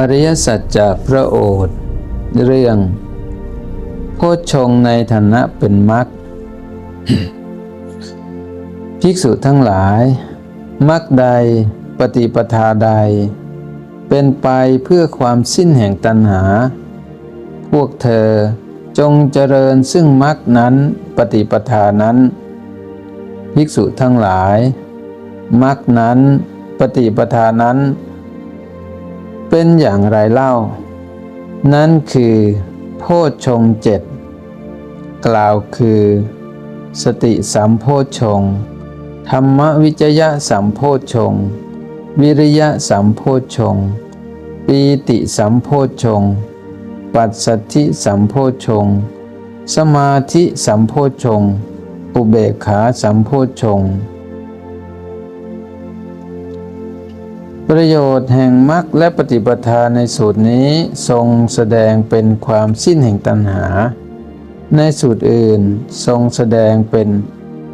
อริยสัจจากพระโอษฐ์เรื่อง โพชงในฐานะเป็นมรรคภิกษุทั้งหลายมรรคใดปฏิปทาใด เป็นไปเพื่อความสิ้นแห่งตัณหา พวกเธอจงเจริญซึ่งมรรคนั้นปฏิปทานั้น ภิกษุทั้งหลายมรรคนั้นปฏิปทานั้น เป็นอย่างไรเล่า นั่นคือ โพชฌงเจ็ดกล่าวคือ สติสัมโพชฌงธรรมวิจยะสัมโพชฌงวิริยะสัมโพชฌงปีติสัมโพชฌงปัสสัทธิสัมโพชฌงสมาธิสัมโพชฌงอุเบกขาสัมโพชฌง ประโยชน์แห่งมรรคและปฏิปทาในสูตรนี้ทรงแสดงเป็นความสิ้นแห่งตัณหา ในสูตรอื่นทรงแสดงเป็น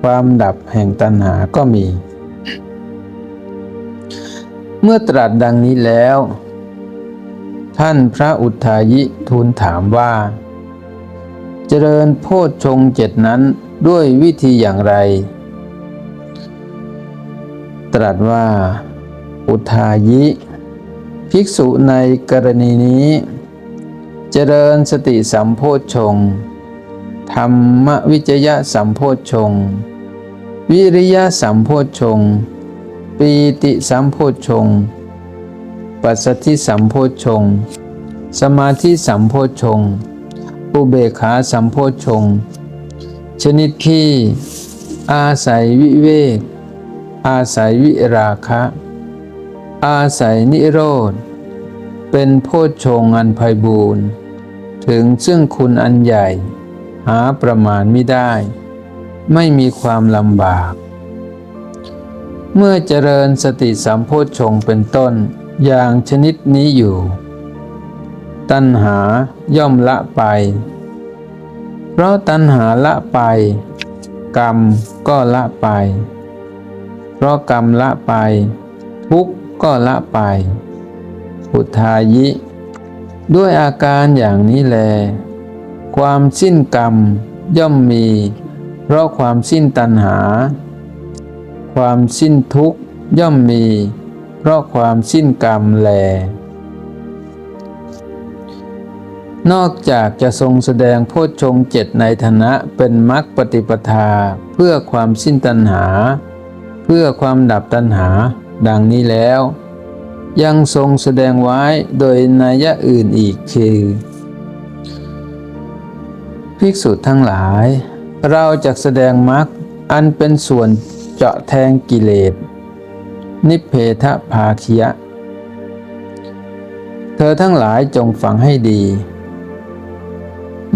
ความดับแห่งตัณหาก็มี เมื่อตรัสดังนี้แล้ว ท่านพระอุทายิทูลถามว่า เจริญโพชฌงเจ็ดนั้นด้วยวิธีอย่างไร ตรัสว่า อุทายิ ภิกษุในกรณีนี้ เจริญสติสัมโพชฌงค์ธรรมวิจยะสัมโพชฌงค์วิริยะสัมโพชฌงค์ปีติสัมโพชฌงค์ปัสสติสัมโพชฌงค์สมาธิสัมโพชฌงค์อุเบขาสัมโพชฌงค์ชนิดที่อาศัยวิเวกอาศัยวิราคะ อาศัยนิโรธ เป็นโพชฌงอันไพบูรณ์ ถึงซึ่งคุณอันใหญ่ หาประมาณไม่ได้ ไม่มีความลำบาก เมื่อเจริญสติสัมโพชฌงเป็นต้นอย่างชนิดนี้อยู่ ตัณหาย่อมละไป เพราะตัณหาละไป กรรมก็ละไป เพราะกรรมละไป ทุกข ก็ละไป อุทายิ ด้วยอาการอย่างนี้แล ความสิ้นกรรมย่อมมี เพราะความสิ้นตัณหา ความสิ้นทุกข์ย่อมมี เพราะความสิ้นกรรมแล นอกจากจะทรงแสดงโพชฌงเจ็ดในฐานะเป็นมรรคปฏิปทาเพื่อความสิ้นตัณหา เพื่อความดับตัณหาดังนี้แล้ว ยังทรงแสดงไว้โดยนัยยะอื่นอีกคือ ภิกษุทั้งหลาย เราจะแสดงมรรคอันเป็นส่วนเจาะแทงกิเลส นิเพทภาคิยะ เธอทั้งหลายจงฟังให้ดี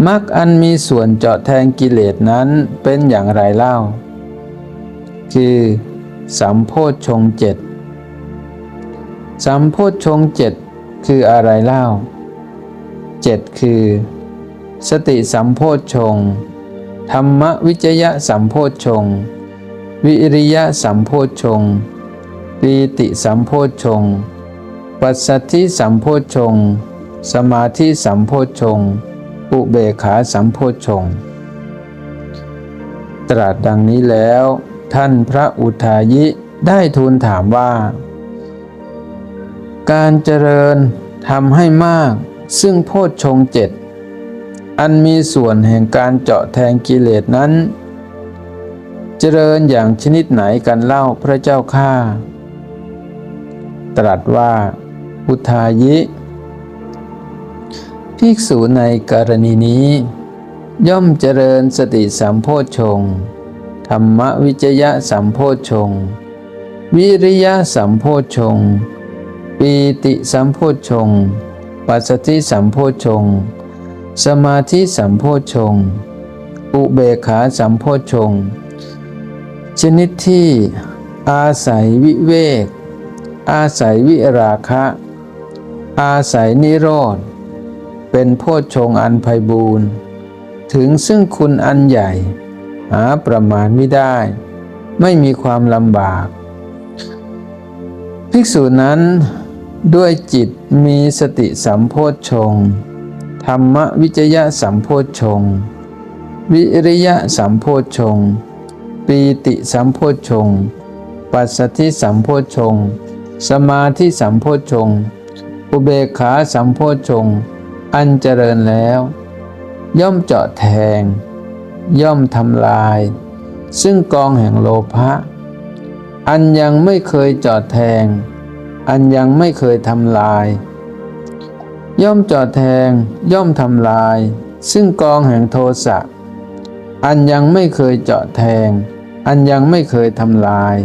มรรคอันมีส่วนเจาะแทงกิเลสนั้นเป็นอย่างไรเล่า คือ สัมโพชฌงเจ็ด สัมโพชฌงเจ็ดคืออะไรเล่าเจ็ดคือ สติสัมโพชฌงธรรมวิจยะสัมโพชฌงวิริยะสัมโพชฌงปีติสัมโพชฌงปัสสัทธิสัมโพชฌงสมาธิสัมโพชฌงอุเบขาสัมโพชฌงตรัสดังนี้แล้ว ท่านพระอุทายิได้ทูลถามว่า การเจริญทำให้มาก ซึ่งโพชฌงเจ็ดอันมีส่วนแห่งการเจาะแทงกิเลสนั้น เจริญอย่างชนิดไหนกันเล่าพระเจ้าข้าตรัสว่า อุทายิ ภิกษุในกรณีนี้ ย่อมเจริญสติสัมโพชฌงธรรมวิจยะสัมโพชฌงวิริยะสัมโพชฌงค์ ปีติสัมโพชฌงปัสสติสัมโพชฌงสมาธิสัมโพชฌงอุเบกขาสัมโพชฌงชนิดที่อาศัยวิเวก อาศัยวิราคะ อาศัยนิโรธ เป็นโพชฌงอันไพบูรณ์ถึงซึ่งคุณอันใหญ่ หาประมาณไม่ได้ ไม่มีความลำบาก ภิกษุนั้น ด้วยจิตมีสติสัมโพชฌงค์ธรรมวิจยะสัมโพชฌงค์วิริยะสัมโพชฌงค์ปีติสัมโพชฌงค์ปัสสธิสัมโพชฌงค์สมาธิสัมโพชฌงค์อุเบกขาสัมโพชฌงค์อันเจริญแล้ว ย่อมเจาะแทง ย่อมทำลาย ซึ่งกองแห่งโลภะอันยังไม่เคยเจาะแทง อันยังไม่เคยทำลาย ย่อมเจาะแทงย่อมทำลาย ซึ่งกองแห่งโทสะอันยังไม่เคยเจาะแทง อันยังไม่เคยทำลาย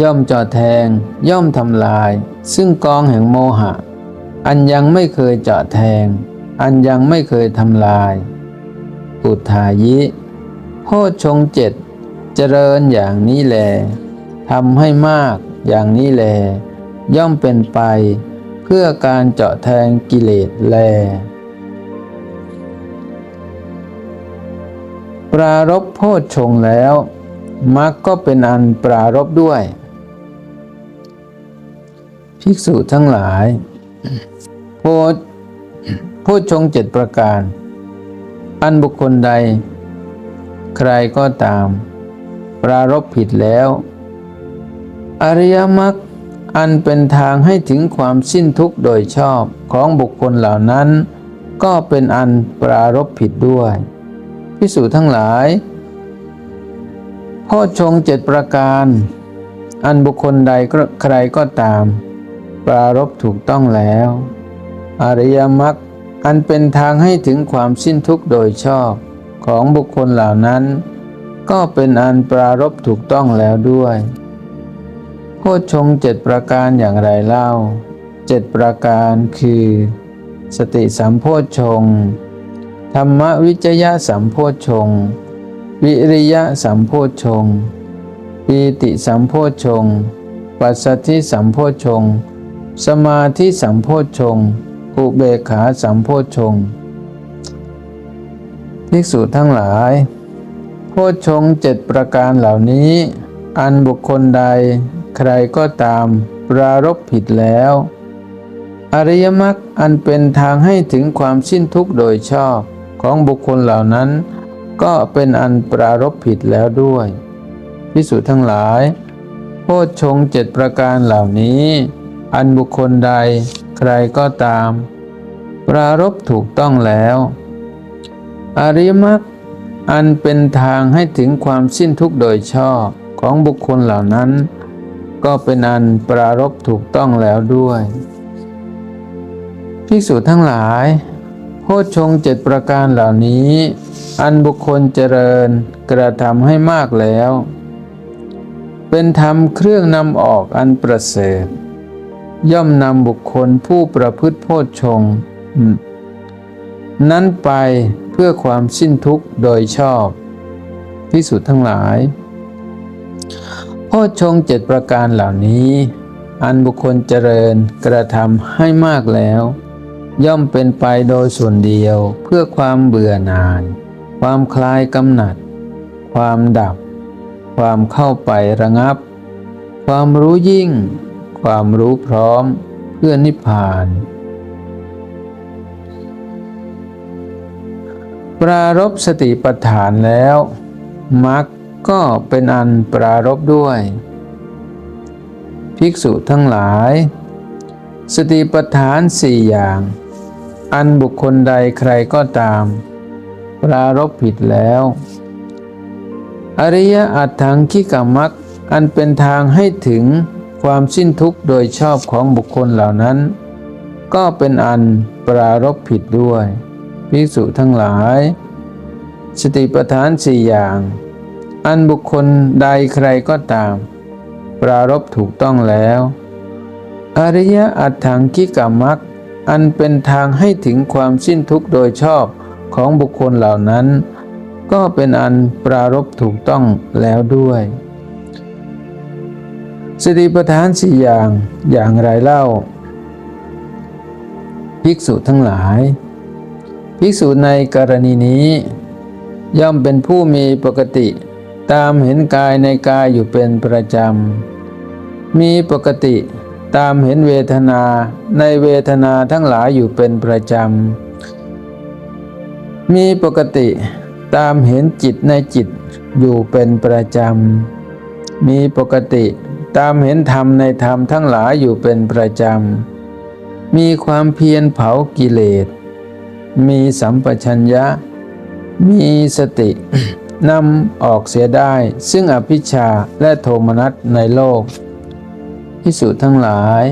ย่อมเจาะแทงย่อมทำลาย ซึ่งกองแห่งโมหะ อันยังไม่เคยเจาะแทง อันยังไม่เคยทำลาย อุทายิโพชงเจ็ดเจริญอย่างนี้แลทำให้มาก อย่างนี้แล ย่อมเป็นไป เพื่อการเจาะแทงกิเลสแล ปรารบโพชฌงแล้วมรรคก็เป็นอันปรารบด้วย ภิกษุทั้งหลาย โพชโพชฌงเจ็ดประการ อันบุคคลใด ใครก็ตาม ปรารบผิดแล้ว อริยมรรคอันเป็นทางให้ถึงความสิ้นทุกข์โดยชอบของบุคคลเหล่านั้น ก็เป็นอันปรารบผิดด้วยพิสูจทั้งหลายพ่อชงเจ็ดประการ อันบุคคลใดใครก็ตาม ปรารบถูกต้องแล้ว อริยมรรคอันเป็นทางให้ถึงความสิ้นทุกข์โดยชอบของบุคคลเหล่านั้น ก็เป็นอันปรารบถูกต้องแล้วด้วย โพชฌงเจ็ดประการอย่างไรเล่าเจ็ดประการคือ สติสัมโพชฌงธรรมวิจยะสัมโพชฌงวิริยะสัมโพชฌงปีติสัมโพชฌงปัสสธิสัมโพชฌงสมาธิสัมโพชฌงอุเบกขาสัมโพชฌงภิกษุทั้งหลาย โพชฌงเจ็ดประการเหล่านี้ อันบุคคลใด ใครก็ตาม ปรารบผิดแล้ว อริยมรรคอันเป็นทางให้ถึงความสิ้นทุกข์โดยชอบของบุคคลเหล่านั้น ก็เป็นอันปรารบผิดแล้วด้วยพิสุทั้งหลาย โพชฌงเจ็ดประการเหล่านี้ อันบุคคลใดใครก็ตาม ปรารบถูกต้องแล้ว อริยมรรคอันเป็นทางให้ถึงความสิ้นทุกข์โดยชอบของบุคคลเหล่านั้น ก็เป็นอันปรารบถูกต้องแล้วด้วยภิกษุทั้งหลาย โพชฌงเจ็ดประการเหล่านี้ อันบุคคลเจริญกระทำให้มากแล้ว เป็นธรรมเครื่องนำออกอันประเสริฐย่อมนำบุคคลผู้ประพฤติโพชฌงนั้นไปเพื่อความสิ้นทุกข์โดยชอบพิสุทธ์ทั้งหลาย โพชงเจ็ดประการเหล่านี้ อันบุคคลเจริญกระทำให้มากแล้ว ย่อมเป็นไปโดยส่วนเดียวเพื่อความเบื่อหน่าย ความคลายกำหนัด ความดับ ความเข้าไประงับ ความรู้ยิ่ง ความรู้พร้อม เพื่อนิพพาน ปรารบสติปัฏฐานแล้วมรรค ก็เป็นอันปรารบด้วย ภิกษุทั้งหลาย สติปัฏฐานสี่อย่าง อันบุคคลใดใครก็ตาม ปรารบผิดแล้ว อริยอัตถังคิกามักอันเป็นทางให้ถึงความสิ้นทุกข์โดยชอบของบุคคลเหล่านั้น ก็เป็นอันปรารบผิดด้วย ภิกษุทั้งหลาย สติปัฏฐานสี่อย่าง อันบุคคลใดใครก็ตาม ปรารบถูกต้องแล้ว อริยอัตถังคิกามักอันเป็นทางให้ถึงความสิ้นทุกข์โดยชอบของบุคคลเหล่านั้น ก็เป็นอันปรารบถูกต้องแล้วด้วยสติปัฏฐานสี่อย่างอย่างไรเล่า ภิกษุทั้งหลาย ภิกษุในกรณีนี้ ย่อมเป็นผู้มีปกติ ตามเห็นกายในกายอยู่เป็นประจำ มีปกติตามเห็นเวทนาในเวทนาทั้งหลายอยู่เป็นประจำ มีปกติตามเห็นจิตในจิตอยู่เป็นประจำ มีปกติตามเห็นธรรมในธรรมทั้งหลายอยู่เป็นประจำ มีความเพียรเผากิเลส มีสัมปชัญญะ มีสติ นำออกเสียได้ซึ่งอภิชาและโทมนัสในโลกพิสุทั้งหลาย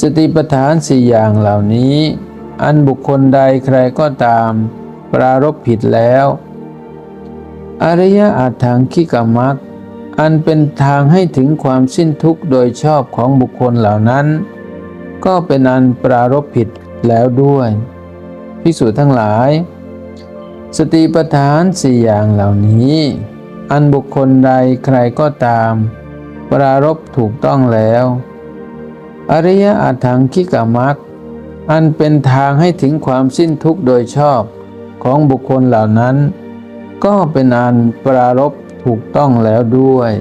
สติปัฏฐานสี่อย่างเหล่านี้ อันบุคคลใดใครก็ตาม ปรารบผิดแล้ว อริยอัตถังคิกามักอันเป็นทางให้ถึงความสิ้นทุกข์โดยชอบของบุคคลเหล่านั้น ก็เป็นอันปรารบผิดแล้วด้วยพิสูจน์ทั้งหลาย สติปัฏฐานสี่อย่างเหล่านี้ อันบุคคลใดใครก็ตาม ปรารบถูกต้องแล้ว อริยอัตถังคิกามักอันเป็นทางให้ถึงความสิ้นทุกข์โดยชอบของบุคคลเหล่านั้น ก็เป็นอันปรารบถูกต้องแล้วด้วย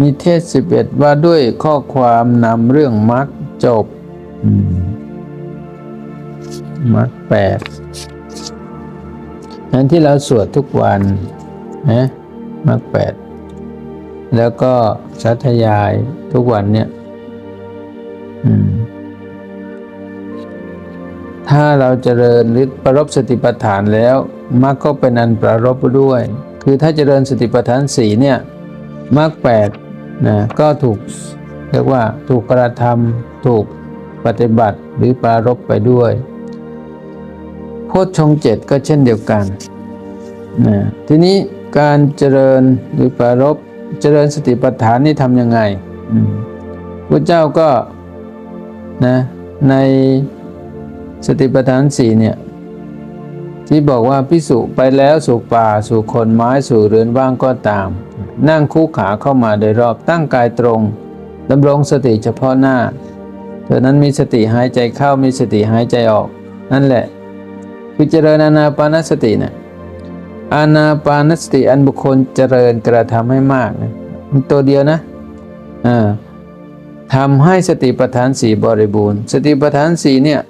มีเทศสิบเอ็ดว่าด้วยข้อความนำเรื่องมรรคจบมมรรคแปด นั้นที่เราสวดทุกวันนะมรรคแปดแล้วก็สัทยายทุกวันเนี่ยถ้าเราเจริญหรือประรบสติปัฏฐานแล้วมรรคก็เป็นอันประรบด้วย คือถ้าเจริญสติปัฏฐานสี่เนี่ยมรรคแปดนะก็ถูกเรียกว่าถูกกระทำถูกปฏิบัติหรือปรารบไปด้วย โพชฌงเจ็ดก็เช่นเดียวกันนะทีนี้การเจริญหรือปรารบเจริญสติปัฏฐานนี่ทำยังไงพระเจ้าก็นะในสติปัฏฐานสี่เนี่ยที่บอกว่าพิสุไปแล้วสู่ป่าสู่คนไม้สู่เรือนว่างก็ตาม นั่งคู่ขาเข้ามาโดยรอบตั้งกายตรงดำรงสติเฉพาะหน้าเธอนั้นมีสติหายใจเข้ามีสติหายใจออก นั่นแหละ คือเจริญอานาปานสตินี่ยอานาปานสติอันบุคคลเจริญกระทำให้มากนะมันตัวเดียวนะอ่าทำให้สติปัฏฐานสี่บริบูรณ์ สติปัฏฐานสี่เนี่ย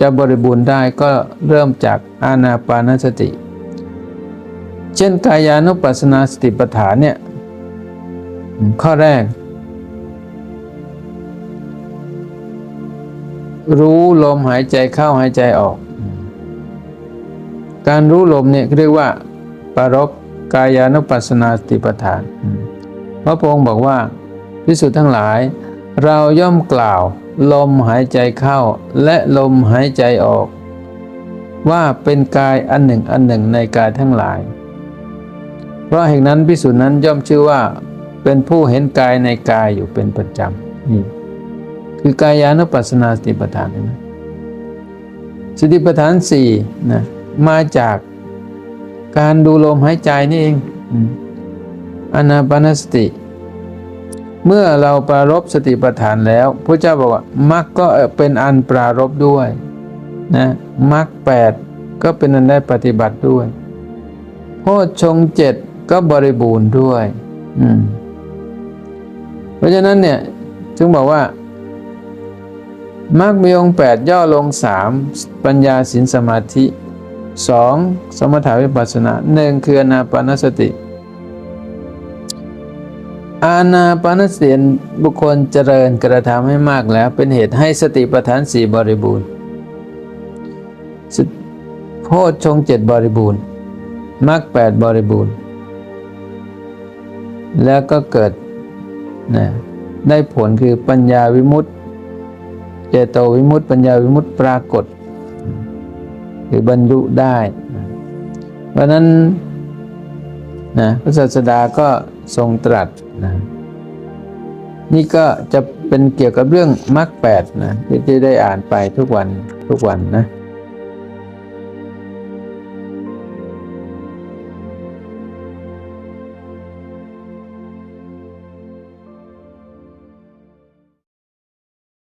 จะบริบูรณ์ได้ก็เริ่มจากอานาปานสติ เช่นกายานุปัสสนาสติปัฏฐานเนี่ยข้อแรก รู้ลมหายใจเข้าหายใจออก การรู้ลมเนี่ยเรียกว่าปารบกายานุปัสสนาสติปัฏฐานพระพงค์บอกว่าพิสุทธ์ทั้งหลาย เราย่อมกล่าว ลมหายใจเข้า และลมหายใจออก ว่าเป็นกายอันหนึ่งอันหนึ่งในกายทั้งหลาย เพราะเหตุนั้นพิสุนั้นย่อมชื่อว่า เป็นผู้เห็นกายในกายอยู่เป็นประจำนี่คือกายานุปัสสนาสติปัฏฐานนะสติปัฏฐานสี่นะ มาจากการดูลมหายใจนี่เองอนาปานสติ เมื่อเราปรารบสติปัฏฐานแล้วพระเจ้าบอกว่ามรรคก็เป็นอันปรารบด้วยนะมรรคแปดก็เป็นอันได้ปฏิบัติด้วยโพชฌงค์เจ็ดก็บริบูรณ์ด้วย อืม เพราะฉะนั้นเนี่ยจึงบอกว่ามรรคมีองค์แปดย่อลงสามปัญญาสินสมาธิ สองสมถาวิปัสสนาหนึ่งคืออนาปานสติ อาณาปานสติบุคคลเจริญกระทำให้มากแล้ว เป็นเหตุให้สติปัฏฐานสี่บริบูรณ์โพชฌงเจ็ดบริบูรณ์มรรคแปดบริบูรณ์ แล้วก็เกิดนะได้ผลคือปัญญาวิมุตติ เจโตวิมุตติ ปัญญาวิมุตติปรากฏ คือบรรลุได้ เพราะนั้นนะพระศาสดาก็ทรงตรัสนะนี่ก็จะเป็นเกี่ยวกับเรื่องมรรคแปดนะที่ได้อ่านไปทุกวันทุกวันนะ